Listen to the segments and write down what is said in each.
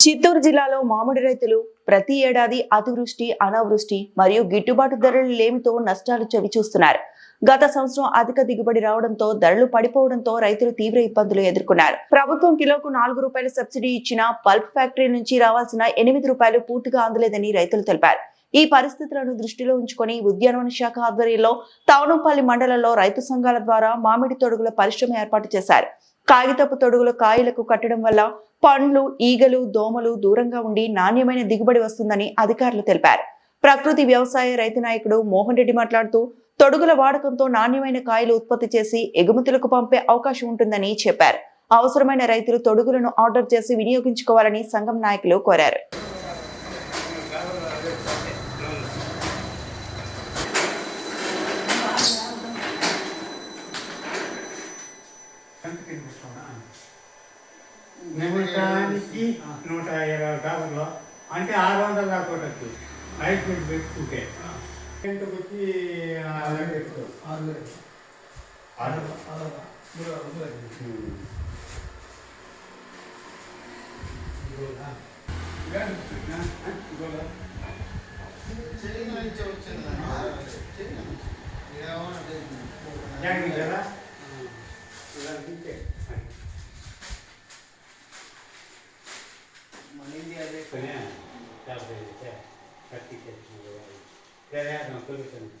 చిత్తూరు జిల్లాలో మామిడి రైతులు ప్రతి ఏడాది అతివృష్టి అనావృష్టి మరియు గిట్టుబాటు ధరలు లేమితో నష్టాలు చవిచూస్తున్నారు గత సంవత్సరం అధిక దిగుబడి రావడంతో ధరలు పడిపోవడంతో రైతులు తీవ్ర ఇబ్బందులు ఎదుర్కొన్నారు. ప్రభుత్వం కిలోకు నాలుగు రూపాయల సబ్సిడీ ఇచ్చిన పల్ప్ ఫ్యాక్టరీ నుంచి రావాల్సిన ఎనిమిది రూపాయలు పూర్తిగా అందలేదని రైతులు తెలిపారు. ఈ పరిస్థితులను దృష్టిలో ఉంచుకొని ఉద్యానవన శాఖ ఆధ్వర్యంలో తవనంపల్లి మండలంలో రైతు సంఘాల ద్వారా మామిడి తొడుగుల పరిశ్రమ ఏర్పాటు చేశారు. కాగితపు తొడుగుల కాయలకు కట్టడం వల్ల పండ్లు ఈగలు దోమలు దూరంగా ఉండి నాణ్యమైన దిగుబడి వస్తుందని అధికారులు తెలిపారు. ప్రకృతి వ్యవసాయ రైతు నాయకుడు మోహన్ రెడ్డి మాట్లాడుతూ తొడుగుల వాడకంతో నాణ్యమైన కాయలు ఉత్పత్తి చేసి ఎగుమతులకు పంపే అవకాశం ఉంటుందని చెప్పారు. అవసరమైన రైతులు తొడుగులను ఆర్డర్ చేసి వినియోగించుకోవాలని సంఘం నాయకులు కోరారు. నిమిషానికి నూట ఇరవై డాలర్లు అంటే ఆరు వందల దాకా కొట్టచ్చు. హైబ్రిడ్ పెట్టుకుంటే. ఇంటికి వచ్చి చేసుకునే డెబ్బై అయితే కట్టి తెచ్చిన తొలుగుతుంది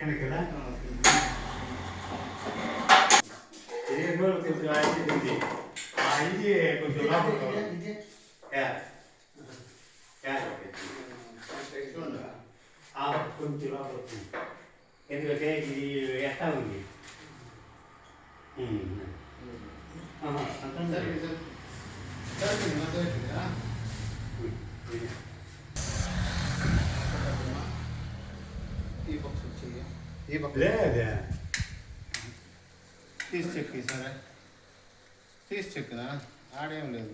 எனக்குல இதே நூல் கொஞ்சம் ஆயிடுச்சு ஆயிடுச்சு கொஞ்சம் 예. 예. 좋은다. 아, 끊기로 하고. 얘네가 제일 약다운이. 음. 아, 감사합니다. 짧은 이만 짧으냐? 이 박수 치기야? 이 박수. 네, 네. 테스트 체크해서. 테스트 체크나. ఆడేం లేదు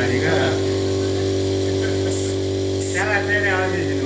అదిగా చాలా తేడా ఆలోచించింది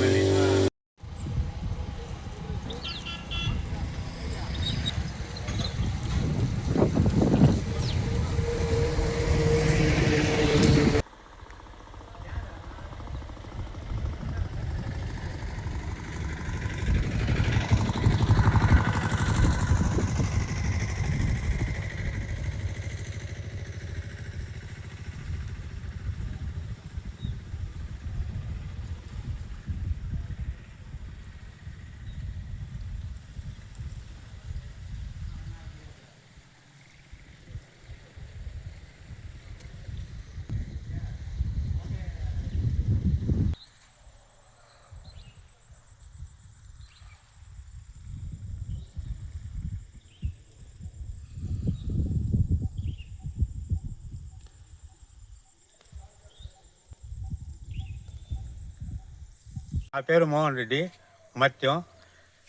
నా పేరు మోహన్ రెడ్డి మత్యం.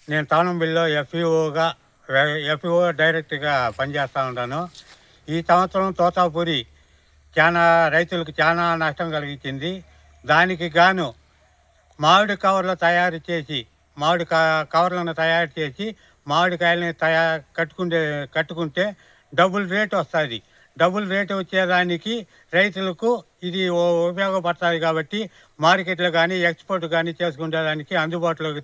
నేను తానంబిల్లో ఎఫ్ఈఓగా ఎఫ్ఈఓ డైరెక్ట్గా పనిచేస్తూ ఉంటాను. ఈ సంవత్సరం తోతాపూరి చాలా రైతులకు చాలా నష్టం కలిగించింది. దానికి గాను మామిడి కవర్లు తయారు చేసి మామిడి కవర్లను తయారు చేసి మామిడికాయలని తయా కట్టుకుంటే కట్టుకుంటే డబుల్ రేట్ వస్తుంది. డబుల్ రేట్ వచ్చేదానికి రైతులకు ఇది ఓ- ఉపయోగపడుతుంది కాబట్టి మార్కెట్లో కానీ ఎక్స్పోర్ట్ కానీ చేసుకునేదానికి అందుబాటులోకి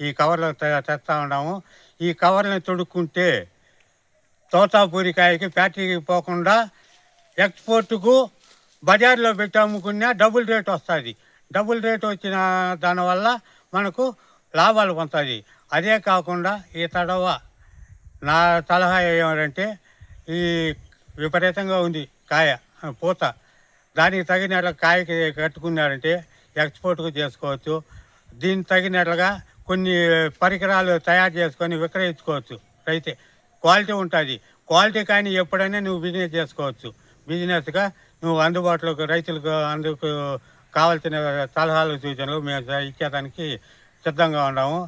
ఈ కవర్లు తెస్తా ఉన్నాము. ఈ కవర్లను తొడుక్కుంటే తోతాపూరికాయకి ఫ్యాక్టరీకి పోకుండా ఎక్స్పోర్ట్కు బజార్లో పెట్టి అమ్ముకున్నా డబుల్ రేట్ వస్తుంది. డబుల్ రేట్ వచ్చిన దానివల్ల మనకు లాభాలు పొందుతుంది అదే కాకుండా ఈ తడవ నా సలహా ఏమంటే ఈ విపరీతంగా ఉంది కాయ పూత. దానికి తగినట్ల కాయకి కట్టుకున్నారంటే ఎక్స్పోర్ట్కు చేసుకోవచ్చు. దీనికి తగినట్లుగా కొన్ని పరికరాలు తయారు చేసుకొని విక్రయించుకోవచ్చు అయితే క్వాలిటీ ఉంటుంది. క్వాలిటీ కానీ ఎప్పుడైనా నువ్వు బిజినెస్ చేసుకోవచ్చు. బిజినెస్గా నువ్వు అందుబాటులోకి రైతులకు అందుకు కావాల్సిన సలహాలు సూచనలు మేము ఇచ్చేదానికి సిద్ధంగా ఉన్నాము.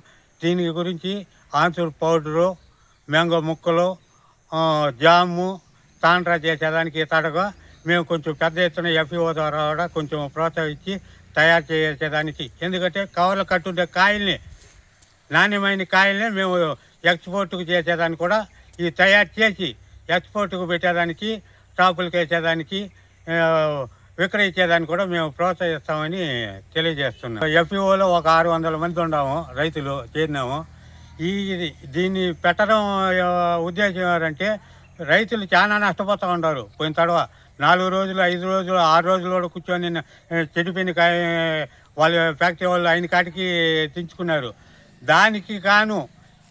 దీని గురించి ఆన్సూర్ పౌడరు మ్యాంగో ముక్కలు జాము తాండ్రా చేసేదానికి తడగా మేము కొంచెం పెద్ద ఎత్తున ఎఫ్ఈఓ ద్వారా కూడా కొంచెం ప్రోత్సహించి తయారు చేసేదానికి. ఎందుకంటే కవర్లు కట్టుండే కాయల్ని నాణ్యమైన కాయల్ని మేము ఎక్స్పోర్ట్కు చేసేదానికి కూడా ఈ తయారు చేసి ఎక్స్పోర్ట్కు పెట్టేదానికి షాపులకు వేసేదానికి విక్రయించేదానికి కూడా మేము ప్రోత్సహిస్తామని తెలియజేస్తున్నాం. ఎఫ్ఈఓలో ఒక ఆరు వందల మంది ఉన్నాము రైతులు చేరినాము. ఈ ఇది- దీన్ని పెట్టడం ఉద్దేశం ఏంటంటే రైతులు చాలా నష్టపోతూ ఉన్నారు. పోయిన తడవ నాలుగు రోజులు ఐదు రోజులు ఆరు రోజులు కూడా కూర్చొని చెడిపోయిన కాయ వాళ్ళ ఫ్యాక్టరీ వాళ్ళు అయిన కాటికి తెంచుకున్నారు దానికి గాను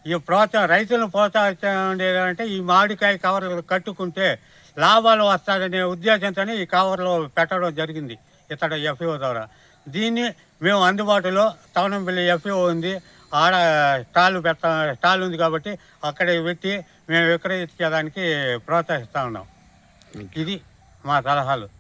ఈ ప్రోత్సాహం రైతులను ప్రోత్సహించేదంటే ఈ మామిడికాయ కవర్లు కట్టుకుంటే లాభాలు వస్తాయనే ఉద్దేశంతోనే ఈ కవర్లు పెట్టడం జరిగింది ఇతడ ఎఫ్ఈఓ ద్వారా. దీన్ని మేము అందుబాటులో తవనంపల్లి ఎఫ్ఈఓ ఉంది. ఆడ స్టాల్ పెట్ట స్టాల్ ఉంది కాబట్టి అక్కడ పెట్టి మేము విక్రయించేదానికి ప్రోత్సహిస్తూ ఉన్నాం. ఇది మా సలహాలు.